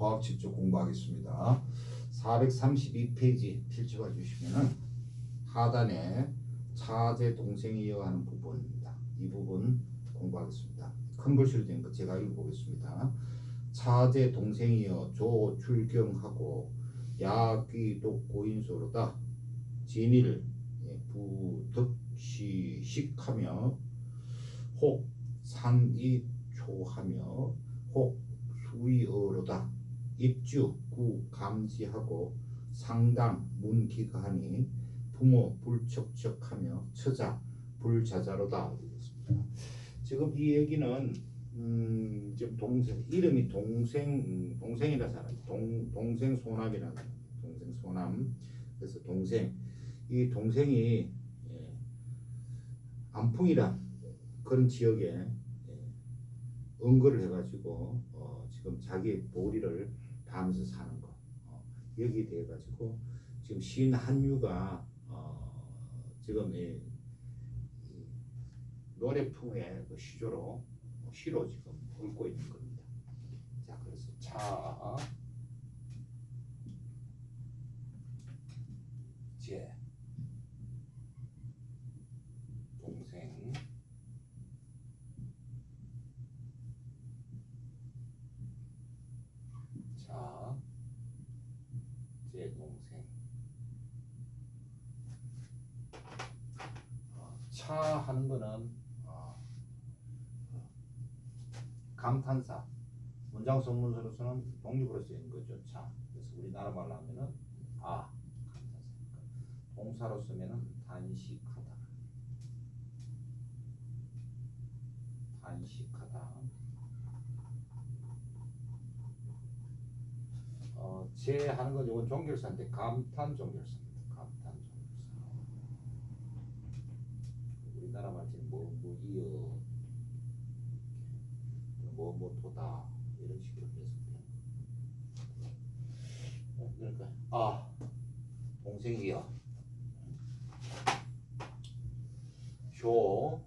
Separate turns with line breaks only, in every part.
소학 집중 공부하겠습니다. 432페이지 펼쳐봐 주시면은 하단에 차제 동생이 이어 하는 부분입니다. 이 부분 공부하겠습니다. 큰 글씨로 된 거 제가 읽어보겠습니다. 차제 동생이여 조 출경하고 야귀독 고인소로다 진일 예, 부득시식하며 혹 상이초하며 혹 수위어로다 입주 구 감지하고 상당 문기가하니 부모 불척척하며 처자 불자자로다. 지금 이 얘기는 음, 지금 동생 이름이 동생 음, 동생이라 사람 동 동생 소남이라는 사람, 동생 소남. 그래서 동생. 이 동생이 예, 안풍이란 그런 지역에 예, 은거를 해가지고 어, 지금 자기 보리를 다 하면서 사는 거. 어, 여기에 대해 가지고 지금 시인 한유가 어, 지금 이, 이 노래풍의 그 시조로 어, 시로 지금 읊고 있는 겁니다. 자 그래서 차 제, 동생, 자, 제 동생. 어, 차 하는 거는 어, 감탄사. 문장 독립으로 쓰이는 거죠. 차. 그래서 우리나라 말로 하면은 아 감탄사니까. 동사로 쓰면은 단식하다. 단식하다. 어, 제 하는 건 이건 종결사인데 감탄 종결사입니다. 감탄 종결사. 우리나라 말처럼 뭐뭐 이어 뭐뭐 도다 이런 식으로 해서 그냥 어, 그러니까. 아 동생이여 조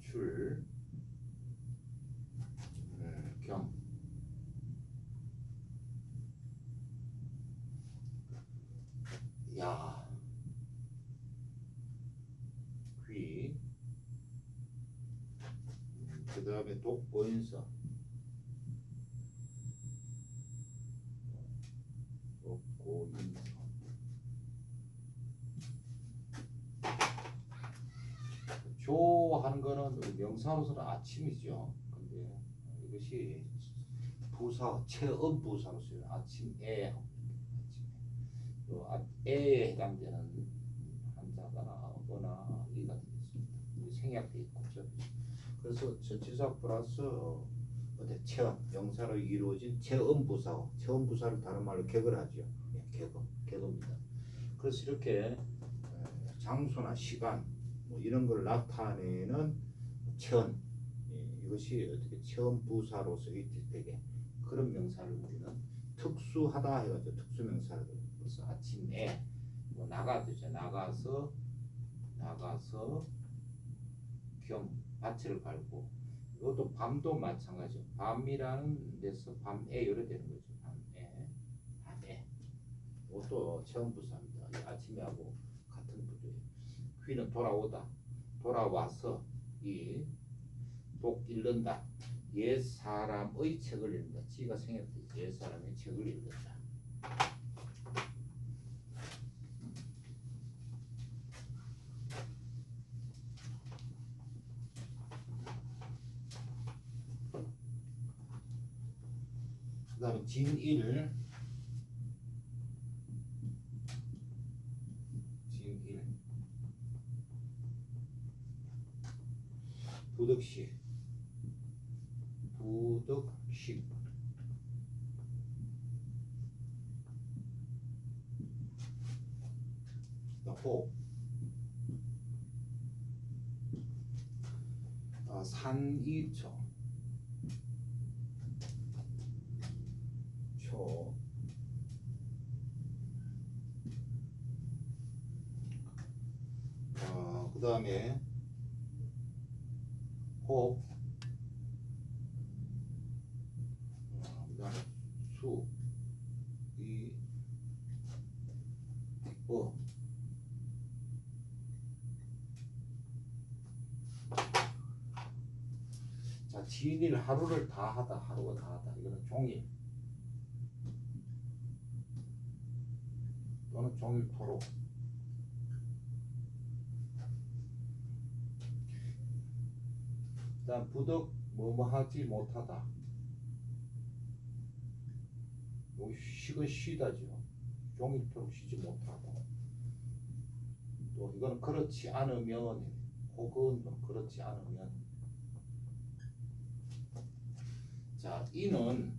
출, 음, 귀, 그 다음에 독보인서, 독보인서. 조 하는 거는 명사로서는 아침이죠. 근데 이것이 부사 체업 부사로서요. 아침에 아- 에에 해당되는 한자가 어나 이가 되겠습니다. 생략돼 있고 죠 그래서 전치사 플러스 어때 체험 명사로 이루어진 체험 부사 체험 부사를 다른 말로 객을 하죠. 예, 객어 객어입니다. 그래서 이렇게 에, 장소나 시간 뭐 이런 걸 나타내는 체험 예, 이것이 어떻게 체험 부사로서 되게 그런 명사를 우리는 특수하다 해가지고 특수 명사를 그래서 아침에 뭐 나가 되죠. 나가서 나가서 겸 밭을 갈고 이것도 밤도 마찬가지죠. 밤이라는 데서 밤에 열어 되는 거죠. 밤에 밤에. 이것도 체험 부사입니다. 이 아침에 하고 같은 구조예요. 귀는 돌아오다. 돌아와서 이독 읽는다. 옛 사람의 책을 읽는다. 지가 생각했지 옛 사람의 책을 읽는다. 그 다음에 진일 부득식 부득식 호 아, 산이초 초 아, 그 다음에 호 진일 하루를 다 하다 하루가 다 하다. 이거는 종일. 또는 종일 토록 일단 부덕 뭐뭐 하지 못하다. 여기 쉬건 쉬다죠. 종일토록 쉬지 못하고. 또 이거는 그렇지 않으면 혹은 뭐 그렇지 않으면 자 이는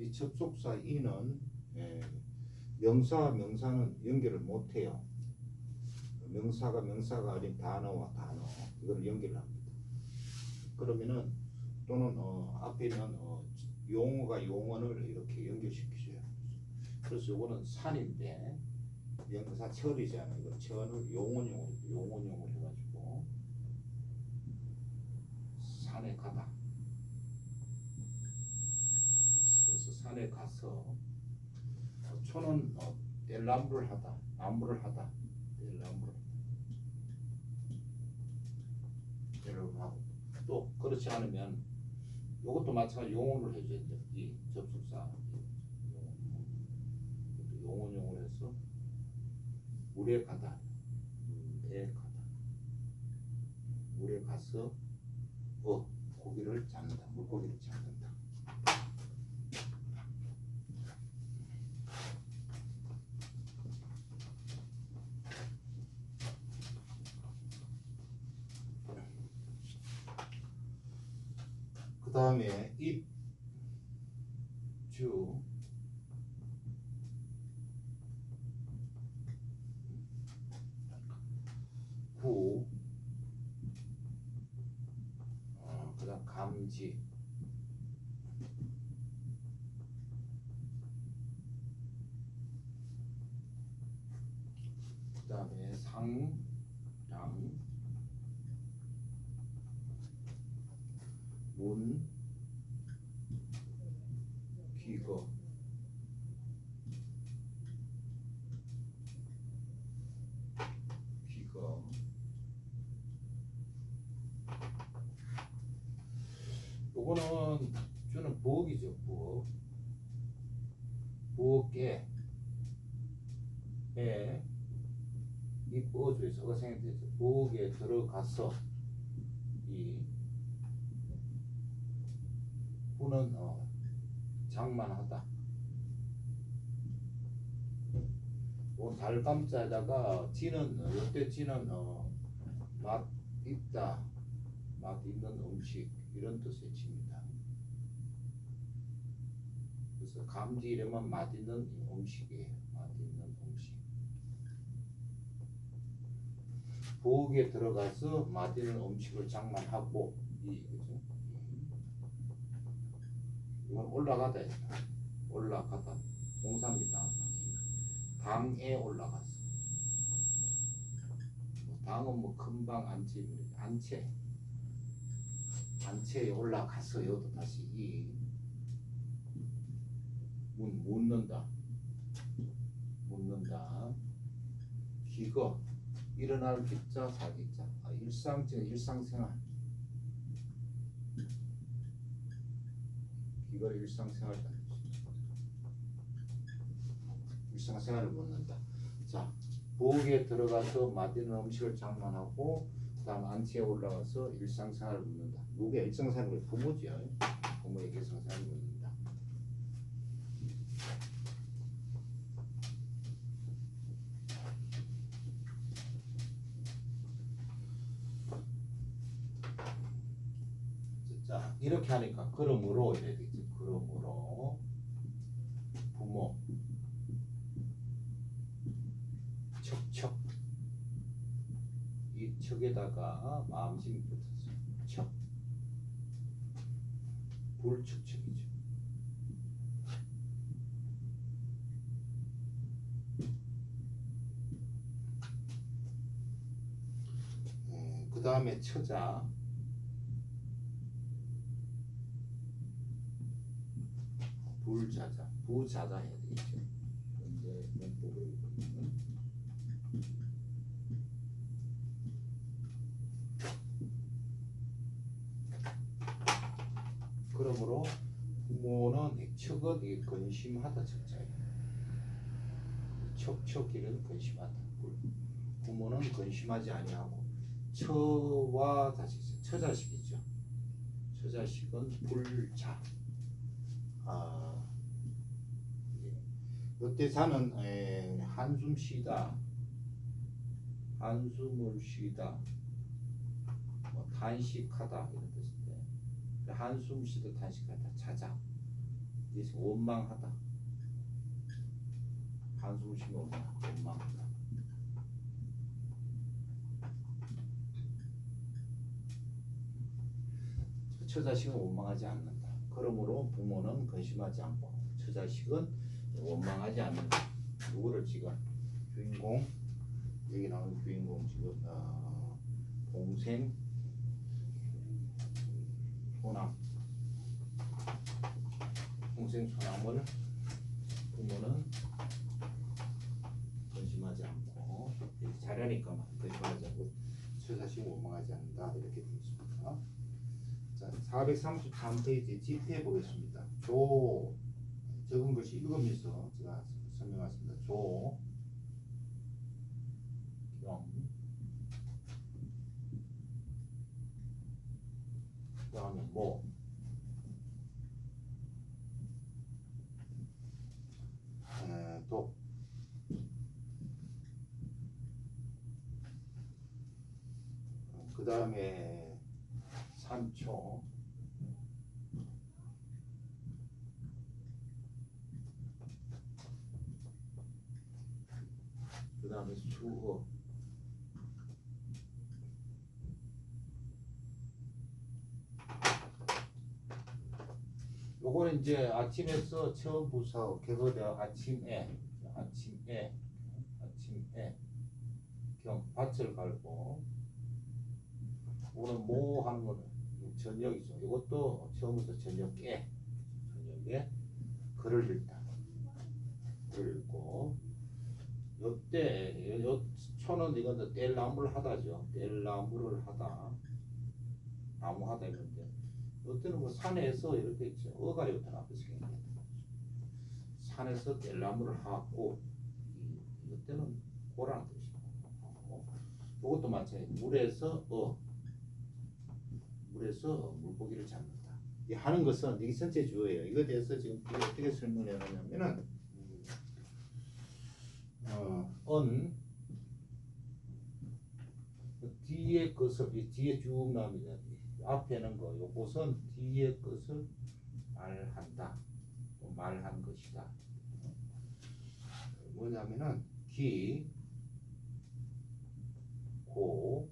이 접속사 이는 예, 명사와 명사는 연결을 못해요 명사가 명사가 아닌 단어와 단어 이걸 연결을 합니다 그러면은 또는 어, 앞에 있는 어, 용어가 용어를 이렇게 연결시키줘요 그래서 요거는 산인데 명사 철이잖아요. 이거 철을 용원용으로 용원용으로 해가지고 산에 가다. 산에 가서 어, 초는 어, 뗄나무를 하다, 나무를 하다, 뗄나무를 뗄나무를 하고. 또 그렇지 않으면 이것도 마찬가지 용어를 해줘야죠. 이 접속사. 용원 용어로 해서 물에 가다 물에 가다. 물에 가서 어 고기를 잡는다 물고기를 잡는다 그 다음에 입 주 구, 어, 그다음 감지, 그다음에 상, 장, 문, 귀거. 요거는 주는 부엌이죠 부엌. 부엌에 에, 이 부엌에 서가 생각되죠. 부엌에 들어가서 이 부는 어, 장만하다 지는 어, 요때 지는 어, 맛 있다 맛 있는 음식 이런 뜻의 지입니다. 그래서 감지 이름은 맛 있는 음식이에요. 맛 있는 음식. 부엌에 들어가서 맛 있는 음식을 장만하고 이 그죠? 이건 올라가다 올라가다 공사입니다. 당에 올라갔어. 뭐 당은 뭐 금방 안채 안채 단체에 올라갔어요. 다시 이 문, 묻는다. 묻는다. 기거 일어날 기자 사기자 아, 일상적 일상생활 기거 일상생활 일상생활을 묻는다. 자 부엌에 들어가서 맛있는 음식을 장만하고 다음 안치에 올라가서 일상생활을 묻는다. 누구야 일상생활을 부모지요. 부모에게 일상생활을 묻는다. 자 이렇게 하니까 그러므로 이래야 되지. 그러므로 부모 척척 이 척에다가 마음심이 붙었어요. 척. 불축척이죠. 그 다음에 처자. 불자자, 부자자 해야 되겠죠. 현재 문법을 보면 그러므로 부모는 이게 근심하다 적자예요. 척척기는 근심하다. 부모는 근심하지 아니하고 처와 다시 처자식이죠. 처자식은 불자. 아, 예. 이때 사는 에, 한숨 쉬다, 한숨을 쉬다, 뭐 단식하다 이런 한숨 쉬다 단식하다. 자자 이게 원망하다. 한숨 쉬면 원망하다. 처자식은 원망하지 않는다. 그러므로 부모는 근심하지 않고 처자식은 원망하지 않는다. 누구를 지금? 주인공? 여기 나오는 주인공 지금 어, 동생 소남 동생 소남을 부모는 근심하지 않고 이렇게 잘하니까 근심하지 않고 처자식 원망하지 않는다 이렇게 되어 있습니다. 자, 433페이지 집해 보겠습니다. 조 적은 것이 읽으면서 제가 설명하겠습니다. 조 경, 그다음에 뭐 에, 독그 다음에 산초. 그 다음에 수어 요거는 이제 아침에서 처음 부서 개거되어 아침에 아침에 아침에 겸 밭을 갈고 오늘 뭐 하는 거는 저녁이죠. 이것도 처음부터 저녁에 저녁에 글을 읽다. 글을 읽고 요때 요 초는 이건 뗄나무를 하다죠. 뗄나무를 하다. 나무 하다 이건데 요때는 뭐 산에서 이렇게 있죠. 어가리부터 나쁘게 생겼다. 산에서 뗄나무를 하고 이- 이때는 고라는 뜻이고 이것도 마찬가지 물에서 어 물에서 물고기를 잡는다. 이 하는 것은 이게 전체 주어예요. 이거에 대해서 지금 어떻게 설명을 하냐면은 어, 언 뒤에 것을 이 뒤에 쭉 나옵니다. 앞에는 거 요것은 뒤에 것을 말한다. 또 말한 것이다. 뭐냐면은 기, 고,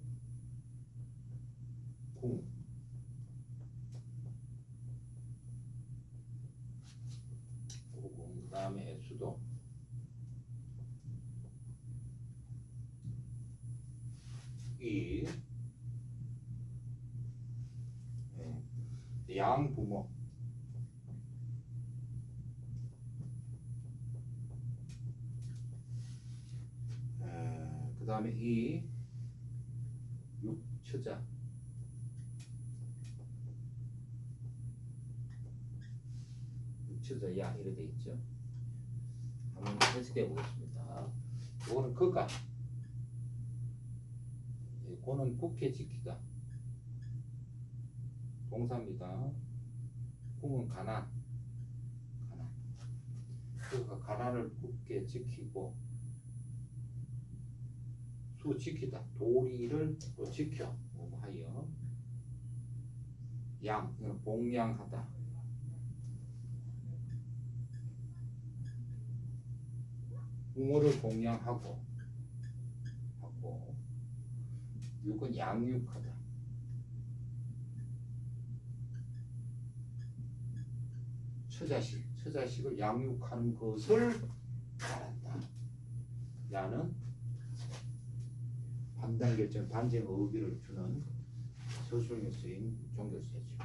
궁 고궁 그 다음에 수도 이 예, 양부모 그 다음에 이 육처자. 육처자 야 이래 돼 있죠? 한번 해석해 보겠습니다. 이거는 그가 예, 고는 국회 지키다. 동사입니다. 궁은 가난 가난 그가 가난을 굳게 지키고 수 지키다. 도리를 또 지켜. 뭐 하여 양 이거는 봉양하다. 부모를 봉양하고 하고 육은 양육하다. 처자식 처자식을 양육하는 것을 말한다. 야는 판단 결정 반증 의기를 주는 서술에 쓰인 종교세죠.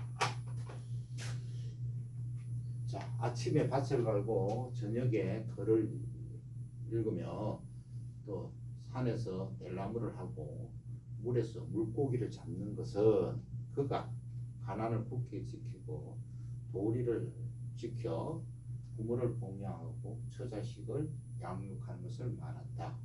자 아침에 밭을 갈고 저녁에 글을 읽으며 또 산에서 뗄나무를 하고 물에서 물고기를 잡는 것은 그가 가난을 굳게 지키고 도리를 지켜 부모를 봉양하고 처자식을 양육하는 것을 말한다.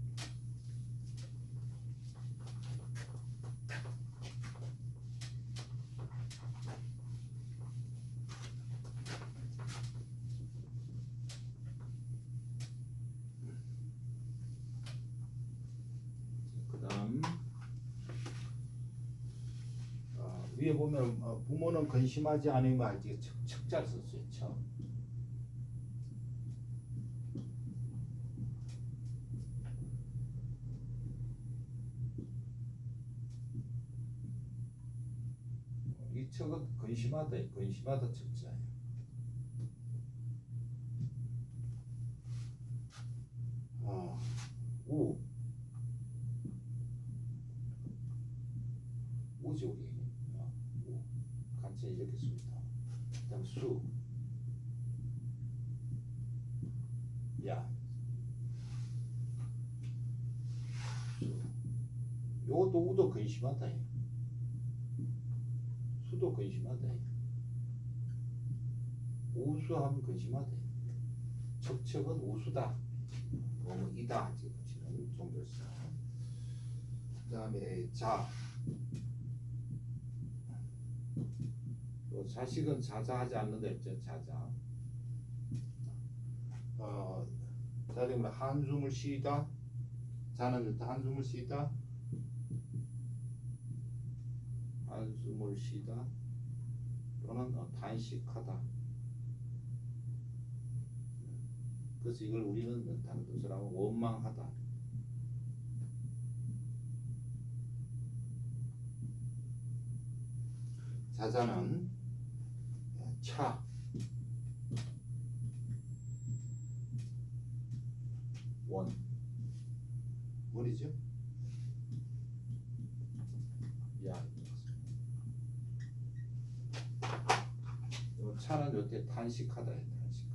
그다음 어, 위에 보면 어, 부모는 근심하지 않으면 알지 척, 척자를 썼어요. 척. 이 척은 근심하다, 근심하다 척자예요. 아, 우. 우지 우리 어, 우 간체 이렇게 씁니다. 그다음 수, 야, 수. 요것도 우도 근심하다. 예. 수도 근심하다. 예. 우수하면 근심하다. 척척은 우수다. 너무 이다 지금 지는 종결사. 그다음에 자. 또 자식은 자자하지 않는다 했죠 자자. 어, 자되면 한숨을 쉬다. 자는 한숨을 쉬다. 한숨을 쉬다. 또는 어, 단식하다. 그래서 이걸 우리는 다른 뜻을 하면 원망하다. 자자는 차, 원, 원이죠? 야, 요 차는 요때 단식하다 해 단식.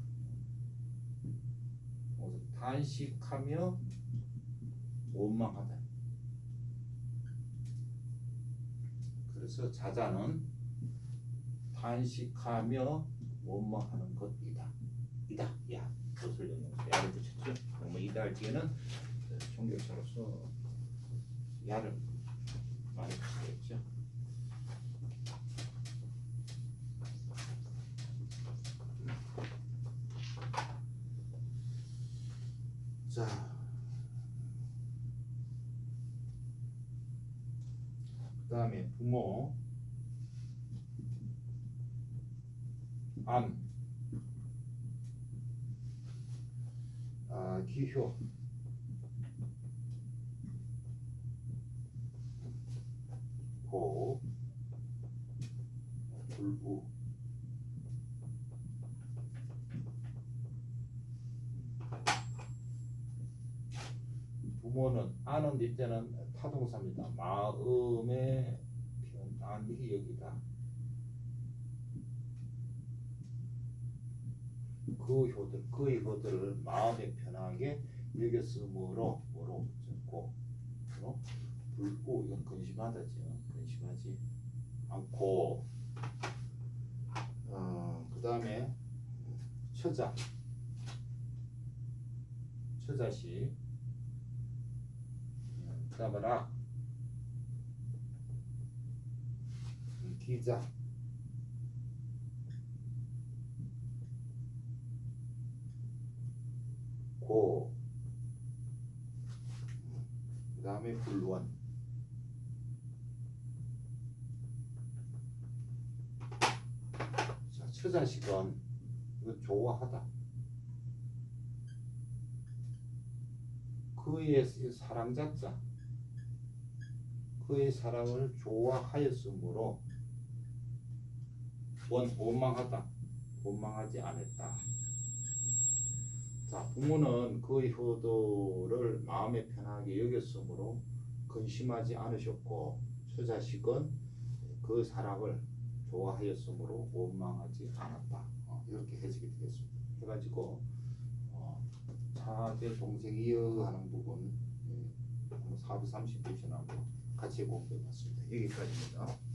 그래서 단식하며 원망하다. 그래서 자자는 단식하며 원망하는 것이다. 이다. 야. 그것을 야를 붙였죠. 그러면 이다 할 뒤에는 종교사로서 야를 많이 붙이겠죠. 자. 그다음에 부모 안 아, 기효 고 불부 부모는 아는 이때는 타동사입니다. 마음의 편안히 여기다. 그 효들, 그의 효들을 마음에 편하게 여겼으므로 뭐로? 붙였고 어? 불고 이건 근심하다죠. 근심하지 않고. 어, 그 다음에 처자. 처자시. 그 다음에 기자 고, 그 다음에 불원. 자, 처자식은 이거 좋아하다. 그의 사랑자자, 그의 사랑을 좋아하였으므로 원 원망하다, 원망하지 않았다. 자, 부모는 그의 효도를 마음에 편하게 여겼으므로 근심하지 않으셨고 처자식은 그 사랑을 좋아하였으므로 원망하지 않았다. 어, 이렇게 해석이 되겠습니다. 해가지고 어, 차제 동생이여 하는 부분 예, 430페이지 나고 같이 공부해봤습니다. 여기까지입니다.